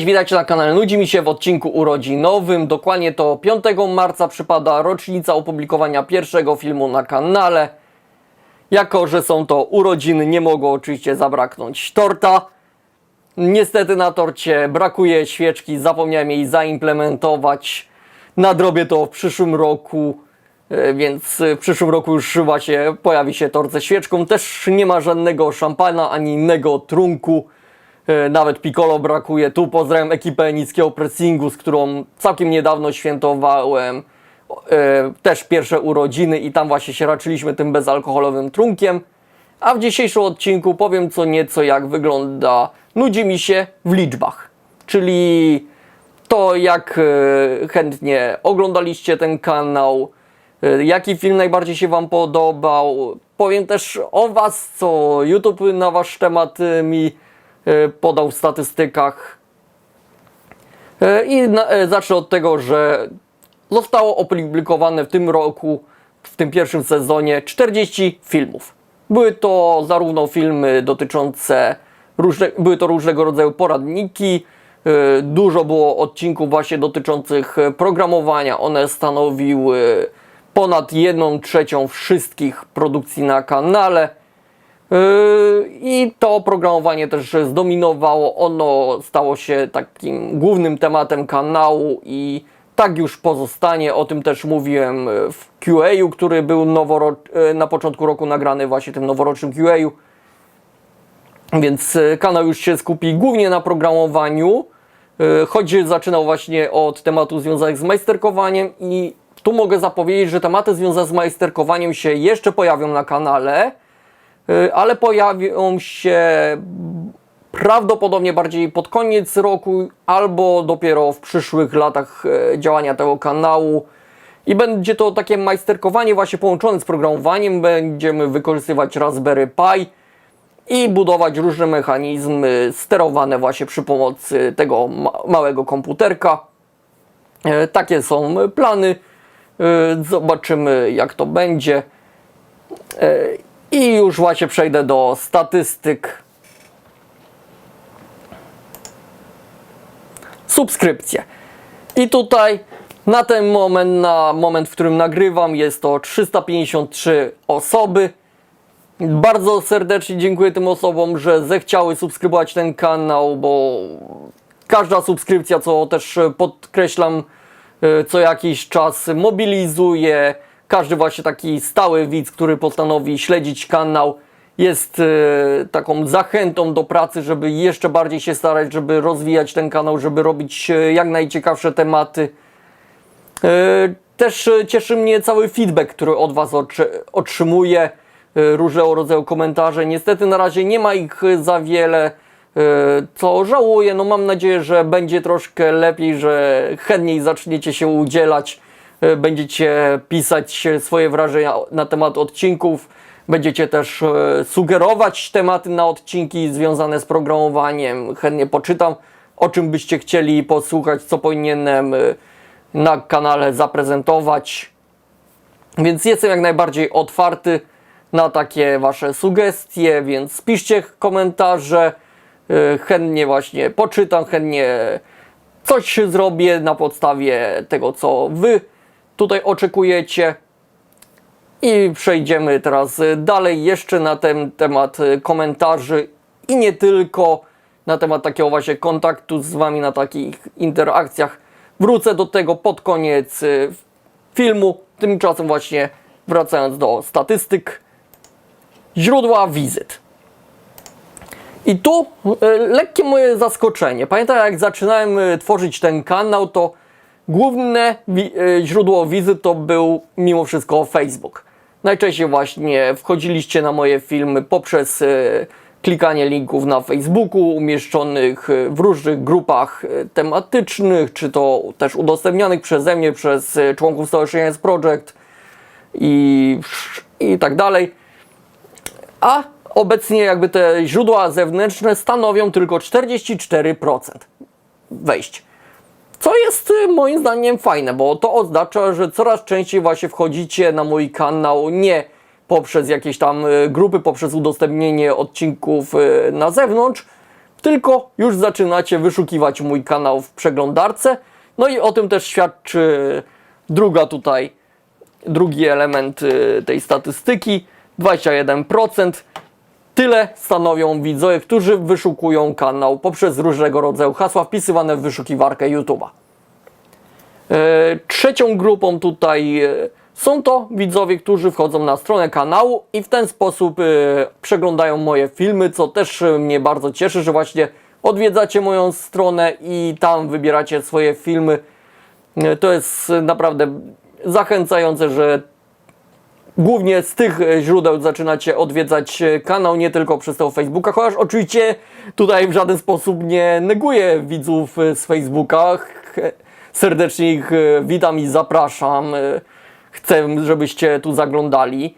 Cześć, witajcie na kanale Nudzi mi się w odcinku urodzinowym. Dokładnie to 5 marca przypada rocznica opublikowania pierwszego filmu na kanale. Jako, że są to urodziny, nie mogło oczywiście zabraknąć torta. Niestety na torcie brakuje świeczki, zapomniałem jej zaimplementować. Nadrobię to w przyszłym roku, e, więc w przyszłym roku już właśnie pojawi się tort ze świeczką. Też nie ma żadnego szampana ani innego trunku. E, Nawet Piccolo brakuje. Tu pozdrawiam ekipę niskiego pressingu, z którą całkiem niedawno świętowałem e, też pierwsze urodziny i tam właśnie się raczyliśmy tym bezalkoholowym trunkiem. A w dzisiejszym odcinku powiem co nieco jak wygląda nudzi mi się w liczbach. Czyli to jak e, chętnie oglądaliście ten kanał, jaki film najbardziej się Wam podobał. Powiem też o Was, co YouTube na Wasz temat mi podał w statystykach. E, I e, zacznę od tego, że zostało opublikowane w tym roku, w tym pierwszym sezonie 40 filmów. Były to zarówno filmy dotyczące różne, były to różnego rodzaju poradniki, dużo było odcinków właśnie dotyczących programowania. One stanowiły ponad 1 trzecią wszystkich produkcji na kanale. Yy, I to oprogramowanie też zdominowało. Ono stało się takim głównym tematem kanału i tak już pozostanie. O tym też mówiłem w QA, który był yy, na początku roku nagrany właśnie tym noworocznym QA. Więc yy, kanał już się skupi głównie na programowaniu, choć zaczynał właśnie od tematów związanych z majsterkowaniem i tu mogę zapowiedzieć, że tematy związane z majsterkowaniem się jeszcze pojawią na kanale. Y, ale pojawią się prawdopodobnie bardziej pod koniec roku albo dopiero w przyszłych latach e, działania tego kanału. I będzie to takie majsterkowanie właśnie połączone z programowaniem. Będziemy wykorzystywać Raspberry Pi i budować różne mechanizmy sterowane właśnie przy pomocy tego ma małego komputerka. E, Takie są plany. E, Zobaczymy jak to będzie. E, I już właśnie przejdę do statystyk. Subskrypcje. I tutaj na ten moment, na moment, w którym nagrywam, jest to 353 osoby. Bardzo serdecznie dziękuję tym osobom, że zechciały subskrybować ten kanał, bo każda subskrypcja, co też podkreślam, e, co jakiś czas mobilizuje. Każdy właśnie taki stały widz, który postanowi śledzić kanał, jest e, taką zachętą do pracy, żeby jeszcze bardziej się starać, żeby rozwijać ten kanał, żeby robić e, jak najciekawsze tematy. E, Też cieszy mnie cały feedback, który od Was otrzy- otrzymuję, różnego rodzaju komentarze. Niestety na razie nie ma ich za wiele, co żałuję. No mam nadzieję, że będzie troszkę lepiej, że chętniej zaczniecie się udzielać, będziecie pisać swoje wrażenia na temat odcinków. Będziecie też e, sugerować tematy na odcinki związane z programowaniem. Chętnie poczytam, o czym byście chcieli posłuchać, co powinienem e, na kanale zaprezentować. Więc jestem jak najbardziej otwarty na takie Wasze sugestie, więc piszcie komentarze. e, Chętnie właśnie poczytam, chętnie coś zrobię na podstawie tego, co Wy tutaj oczekujecie. I przejdziemy teraz y, dalej jeszcze na ten temat y, komentarzy i nie tylko na temat takiego właśnie kontaktu z Wami na takich interakcjach. Wrócę do tego pod koniec y, filmu. Tymczasem właśnie wracając do statystyk. Źródła wizyt. I tu lekkie moje zaskoczenie. Pamiętam jak zaczynałem tworzyć ten kanał, to główne wi- e, źródło wizyt to był mimo wszystko Facebook. Najczęściej właśnie wchodziliście na moje filmy poprzez e, klikanie linków na Facebooku umieszczonych e, w różnych grupach tematycznych, czy to też udostępnianych przeze mnie, przez członków Stowarzyszenia Project i, i tak dalej a obecnie jakby te źródła zewnętrzne stanowią tylko 44% wejść. Co jest y, moim zdaniem fajne, bo to oznacza, że coraz częściej właśnie wchodzicie na mój kanał nie poprzez jakieś tam y, grupy, poprzez udostępnienie odcinków y, na zewnątrz, tylko już zaczynacie wyszukiwać mój kanał w przeglądarce. No i o tym też świadczy druga tutaj, drugi element tej statystyki. 21%. Tyle stanowią widzowie, którzy wyszukują kanał poprzez różnego rodzaju hasła wpisywane w wyszukiwarkę YouTube'a. E, Trzecią grupą tutaj e, są to widzowie, którzy wchodzą na stronę kanału i w ten sposób e, przeglądają moje filmy, co też mnie bardzo cieszy, że właśnie odwiedzacie moją stronę i tam wybieracie swoje filmy. To jest naprawdę zachęcające, że głównie z tych e, źródeł zaczynacie odwiedzać e, kanał, nie tylko przez tego Facebooka, chociaż oczywiście tutaj w żaden sposób nie neguję widzów e, z Facebooka. Serdecznie ich witam i zapraszam. Chcę, żebyście tu zaglądali.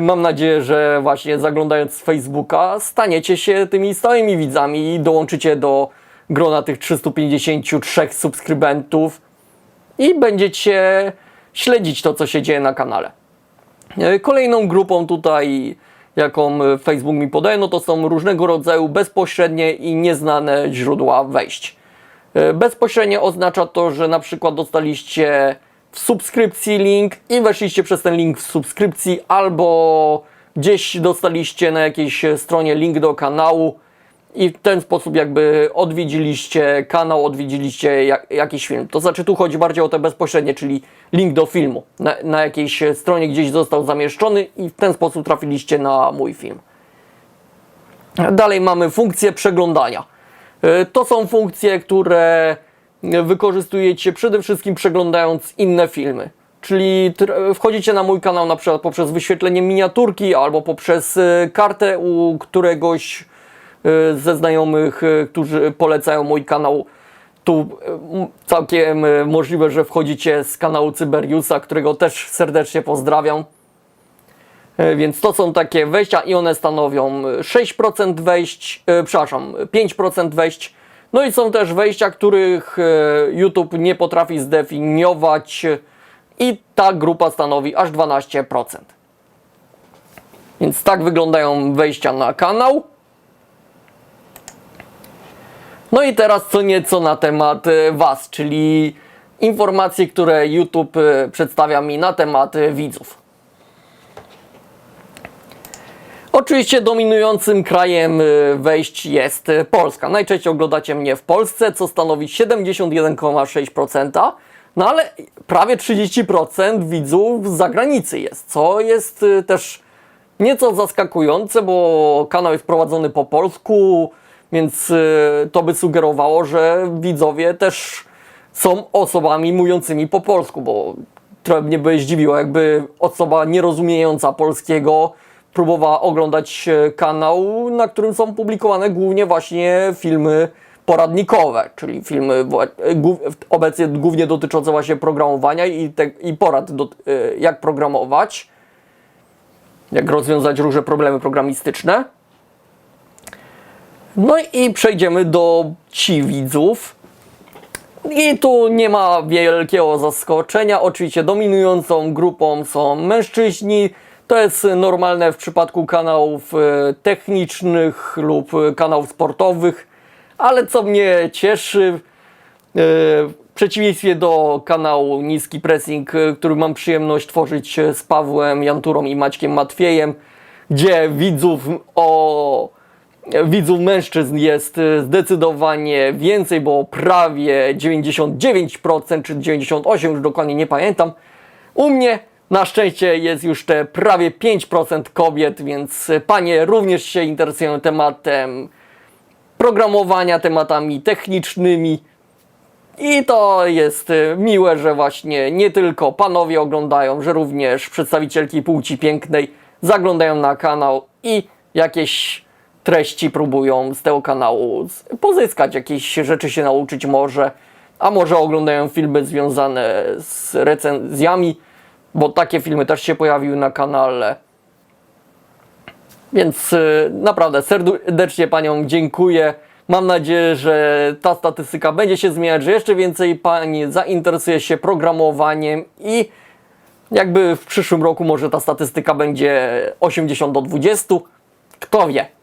Mam nadzieję, że właśnie zaglądając z Facebooka staniecie się tymi stałymi widzami i dołączycie do grona tych 353 subskrybentów i będziecie śledzić to, co się dzieje na kanale. E, Kolejną grupą tutaj, jaką e, Facebook mi podaje, no to są różnego rodzaju bezpośrednie i nieznane źródła wejść. E, Bezpośrednie oznacza to, że na przykład dostaliście w subskrypcji link i weszliście przez ten link w subskrypcji, albo gdzieś dostaliście na jakiejś stronie link do kanału i w ten sposób jakby odwiedziliście kanał, odwiedziliście jak, jakiś film. To znaczy tu chodzi bardziej o te bezpośrednie, czyli link do filmu. Na, na jakiejś stronie gdzieś został zamieszczony i w ten sposób trafiliście na mój film. Dalej mamy funkcję przeglądania. E, To są funkcje, które wykorzystujecie przede wszystkim przeglądając inne filmy. Czyli wchodzicie na mój kanał na przykład poprzez wyświetlenie miniaturki albo poprzez e, kartę u któregoś ze znajomych, e, którzy polecają mój kanał. Tu m- całkiem możliwe, że wchodzicie z kanału Cyberiusa, którego też serdecznie pozdrawiam. Więc to są takie wejścia i one stanowią 6% wejść, przepraszam, 5% wejść. No i są też wejścia, których YouTube nie potrafi zdefiniować i ta grupa stanowi aż 12%. Więc tak wyglądają wejścia na kanał. No i teraz co nieco na temat e, Was, czyli informacje, które YouTube e, przedstawia mi na temat e, widzów. Oczywiście dominującym krajem wejść jest Polska. Najczęściej oglądacie mnie w Polsce, co stanowi 71,6%, no ale prawie 30% widzów z zagranicy jest, co jest też nieco zaskakujące, bo kanał jest prowadzony po polsku, więc y, to by sugerowało, że widzowie też są osobami mówiącymi po polsku, bo trochę mnie by zdziwiło, jakby osoba nierozumiejąca polskiego próbowała oglądać e, kanał, na którym są publikowane głównie właśnie filmy poradnikowe, czyli filmy e, obecnie głównie dotyczące właśnie programowania i, te, i porad, do, e, jak programować, jak rozwiązać różne problemy programistyczne. No i przejdziemy do ci widzów. I tu nie ma wielkiego zaskoczenia. Oczywiście dominującą grupą są mężczyźni. To jest normalne w przypadku kanałów e, technicznych lub kanałów sportowych. Ale co mnie cieszy, e, w przeciwieństwie do kanału Niski Pressing, e, który mam przyjemność tworzyć z Pawłem Janturą i Maćkiem Matwiejem, gdzie widzów o widzów mężczyzn jest y, zdecydowanie więcej, bo prawie 99% czy 98%, już dokładnie nie pamiętam. U mnie na szczęście jest już te prawie 5% kobiet, więc y, panie również się interesują tematem programowania, tematami technicznymi. I to jest y, miłe, że właśnie nie tylko panowie oglądają, że również przedstawicielki płci pięknej zaglądają na kanał i jakieś treści próbują z tego kanału pozyskać, jakieś rzeczy się nauczyć może, a może oglądają filmy związane z recenzjami, bo takie filmy też się pojawiły na kanale. Więc y, naprawdę serdecznie Paniom dziękuję. Mam nadzieję, że ta statystyka będzie się zmieniać, że jeszcze więcej Pani zainteresuje się programowaniem i jakby w przyszłym roku może ta statystyka będzie 80 do 20. Kto wie?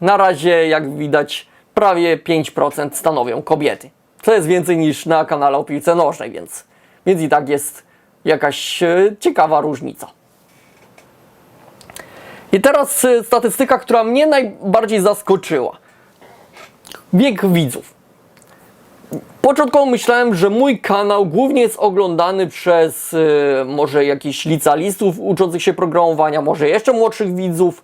Na razie, jak widać, prawie 5% stanowią kobiety. To jest więcej niż na kanale o piłce nożnej, więc, więc i tak jest jakaś e, ciekawa różnica. I teraz e, statystyka, która mnie najbardziej zaskoczyła. Wiek widzów. Początkowo myślałem, że mój kanał głównie jest oglądany przez y, może jakichś licealistów uczących się programowania, może jeszcze młodszych widzów,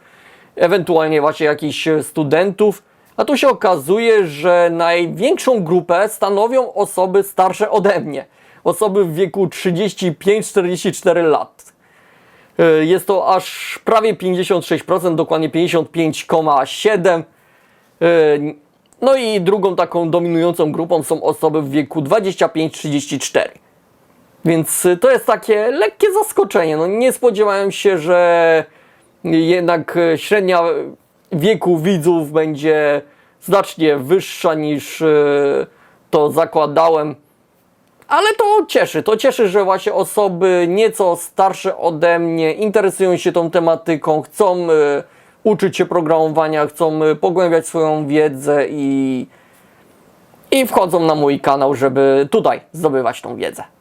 ewentualnie właśnie jakichś e, studentów. A tu się okazuje, że największą grupę stanowią osoby starsze ode mnie. Osoby w wieku 35-44 lat. Y, Jest to aż prawie 56%, dokładnie 55,7%. Y, No i drugą taką dominującą grupą są osoby w wieku 25-34. Więc to jest takie lekkie zaskoczenie. No nie spodziewałem się, że jednak y, średnia wieku widzów będzie znacznie wyższa niż y, to zakładałem. Ale to cieszy, to cieszy, że właśnie osoby nieco starsze ode mnie interesują się tą tematyką, chcą y, uczyć się programowania, chcą pogłębiać swoją wiedzę i, i wchodzą na mój kanał, żeby tutaj zdobywać tą wiedzę.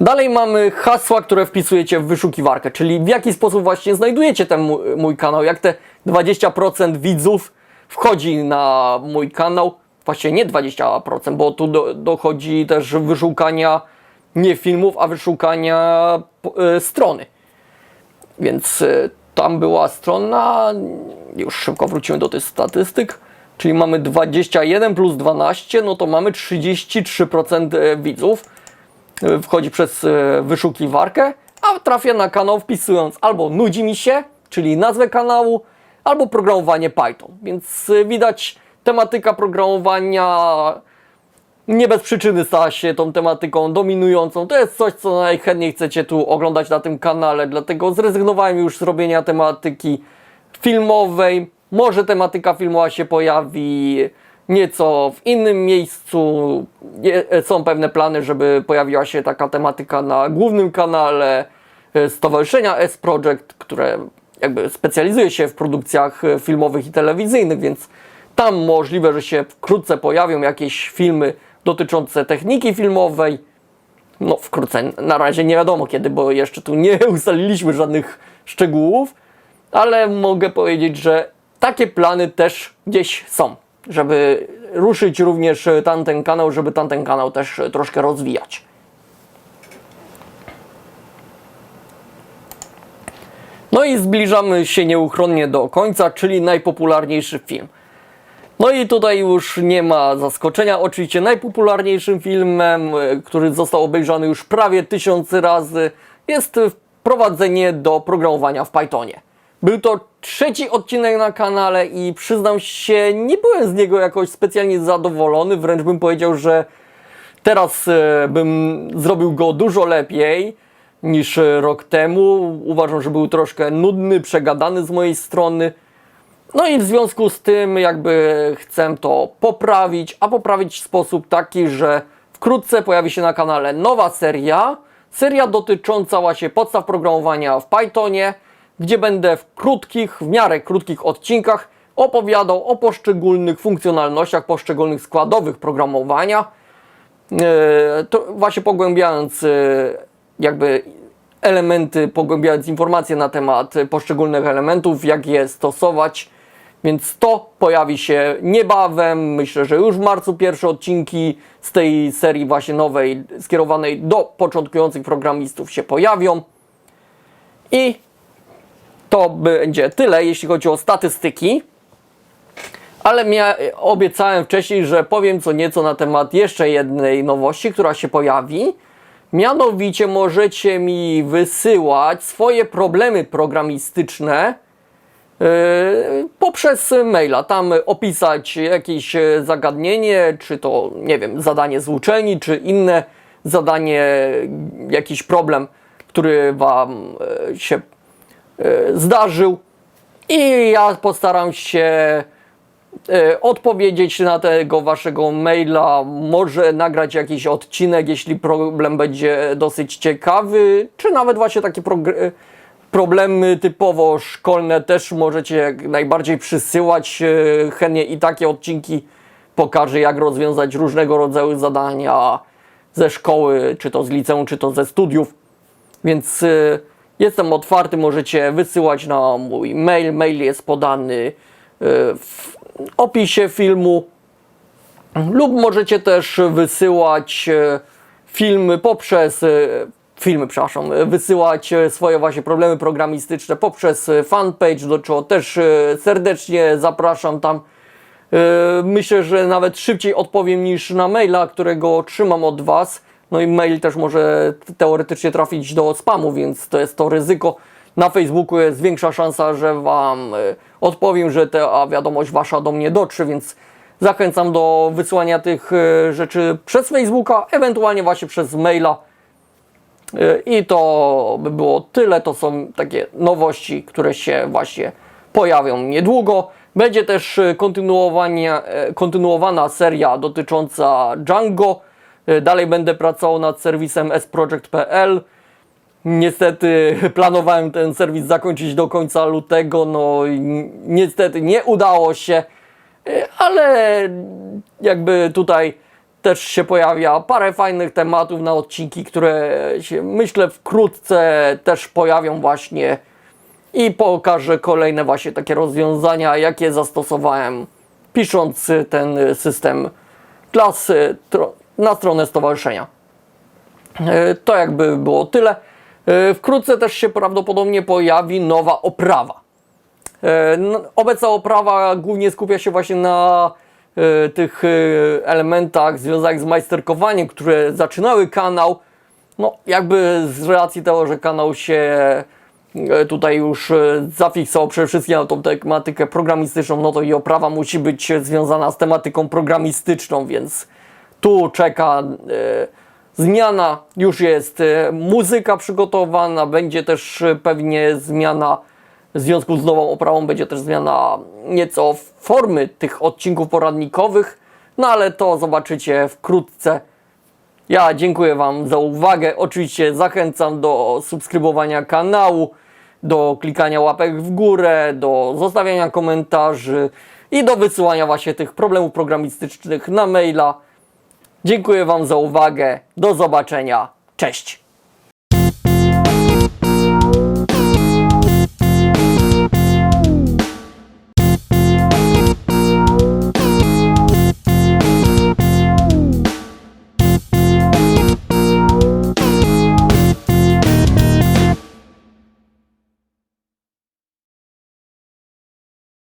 Dalej mamy hasła, które wpisujecie w wyszukiwarkę, czyli w jaki sposób właśnie znajdujecie ten mój, kanał, jak te 20% widzów wchodzi na mój kanał, właśnie nie 20%, bo tu do, dochodzi też wyszukania nie filmów, a wyszukania e, strony. Więc e, tam była strona, już szybko wrócimy do tych statystyk, czyli mamy 21 plus 12, no to mamy 33% e, widzów wchodzi przez e, wyszukiwarkę, a trafia na kanał wpisując albo nudzi mi się, czyli nazwę kanału, albo programowanie Python. Więc e, widać tematyka programowania nie bez przyczyny stała się tą tematyką dominującą. To jest coś, co najchętniej chcecie tu oglądać na tym kanale, dlatego zrezygnowałem już z robienia tematyki filmowej. Może tematyka filmowa się pojawi nieco w innym miejscu. Je- Są pewne plany, żeby pojawiła się taka tematyka na głównym kanale e, Stowarzyszenia S-Project, które jakby specjalizuje się w produkcjach e, filmowych i telewizyjnych, więc tam możliwe, że się wkrótce pojawią jakieś filmy dotyczące techniki filmowej. No wkrótce, na razie nie wiadomo kiedy, bo jeszcze tu nie ustaliliśmy żadnych szczegółów, ale mogę powiedzieć, że takie plany też gdzieś są, żeby ruszyć również tamten kanał, żeby tamten kanał też troszkę rozwijać. No i zbliżamy się nieuchronnie do końca, czyli najpopularniejszy film. No i tutaj już nie ma zaskoczenia. Oczywiście najpopularniejszym filmem, który został obejrzany już prawie tysiąc razy, jest wprowadzenie do programowania w Pythonie. Był to trzeci odcinek na kanale i przyznam się, nie byłem z niego jakoś specjalnie zadowolony, wręcz bym powiedział, że teraz e, bym zrobił go dużo lepiej niż e, rok temu. Uważam, że był troszkę nudny, przegadany z mojej strony. No i w związku z tym jakby chcę to poprawić, a poprawić w sposób taki, że wkrótce pojawi się na kanale nowa seria, seria dotycząca właśnie podstaw programowania w Pythonie, gdzie będę w krótkich, w miarę krótkich odcinkach opowiadał o poszczególnych funkcjonalnościach, poszczególnych składowych programowania, e, właśnie pogłębiając e, jakby elementy, pogłębiając informacje na temat poszczególnych elementów, jak je stosować. Więc to pojawi się niebawem. Myślę, że już w marcu pierwsze odcinki z tej serii właśnie nowej, skierowanej do początkujących programistów się pojawią. I to będzie tyle, jeśli chodzi o statystyki. Ale mia- obiecałem wcześniej, że powiem co nieco na temat jeszcze jednej nowości, która się pojawi. Mianowicie możecie mi wysyłać swoje problemy programistyczne yy, poprzez maila. Tam opisać jakieś zagadnienie, czy to, nie wiem, zadanie z uczelni, czy inne zadanie, jakiś problem, który Wam e, się zdarzył. I ja postaram się e, odpowiedzieć na tego waszego maila, może nagrać jakiś odcinek, jeśli problem będzie dosyć ciekawy, czy nawet właśnie taki progr- problemy typowo szkolne też możecie jak najbardziej przysyłać. E, Chętnie i takie odcinki pokażę, jak rozwiązać różnego rodzaju zadania ze szkoły, czy to z liceum, czy to ze studiów. Więc jestem otwarty, możecie wysyłać na mój mail. Mail jest podany y, w opisie filmu. Lub możecie też wysyłać e, filmy poprzez e, filmy, przepraszam, e, wysyłać e, swoje właśnie problemy programistyczne poprzez e, fanpage, do czego też e, serdecznie zapraszam tam. E, Myślę, że nawet szybciej odpowiem niż na maila, którego otrzymam od Was. No i mail też może teoretycznie trafić do spamu, więc to jest to ryzyko. Na Facebooku jest większa szansa, że Wam e, odpowiem, że ta wiadomość Wasza do mnie dotrze, więc zachęcam do wysyłania tych e, rzeczy przez Facebooka, ewentualnie właśnie przez maila. E, I to by było tyle. To są takie nowości, które się właśnie pojawią niedługo. Będzie też kontynuowana seria dotycząca Django. E, Dalej będę pracował nad serwisem sproject.pl. Niestety planowałem ten serwis zakończyć do końca lutego, no i ni- niestety nie udało się, E, ale jakby tutaj też się pojawia parę fajnych tematów na odcinki, które się myślę wkrótce też pojawią właśnie i pokażę kolejne właśnie takie rozwiązania, jakie zastosowałem pisząc ten system klas tro- na stronę stowarzyszenia. E, To jakby było tyle. E, Wkrótce też się prawdopodobnie pojawi nowa oprawa. E, Obecna oprawa głównie skupia się właśnie na tych elementach związanych z majsterkowaniem, które zaczynały kanał. No, jakby z racji tego, że kanał się tutaj już zafiksował przede wszystkim na tą tematykę programistyczną, no to i oprawa musi być związana z tematyką programistyczną, więc tu czeka e, zmiana, już jest e, muzyka przygotowana, będzie też e, pewnie zmiana w związku z nową oprawą, będzie też zmiana nieco formy tych odcinków poradnikowych, no ale to zobaczycie wkrótce. Ja dziękuję Wam za uwagę. Oczywiście zachęcam do subskrybowania kanału, do klikania łapek w górę, do zostawiania komentarzy i do wysyłania właśnie tych problemów programistycznych na maila. Dziękuję Wam za uwagę. Do zobaczenia. Cześć.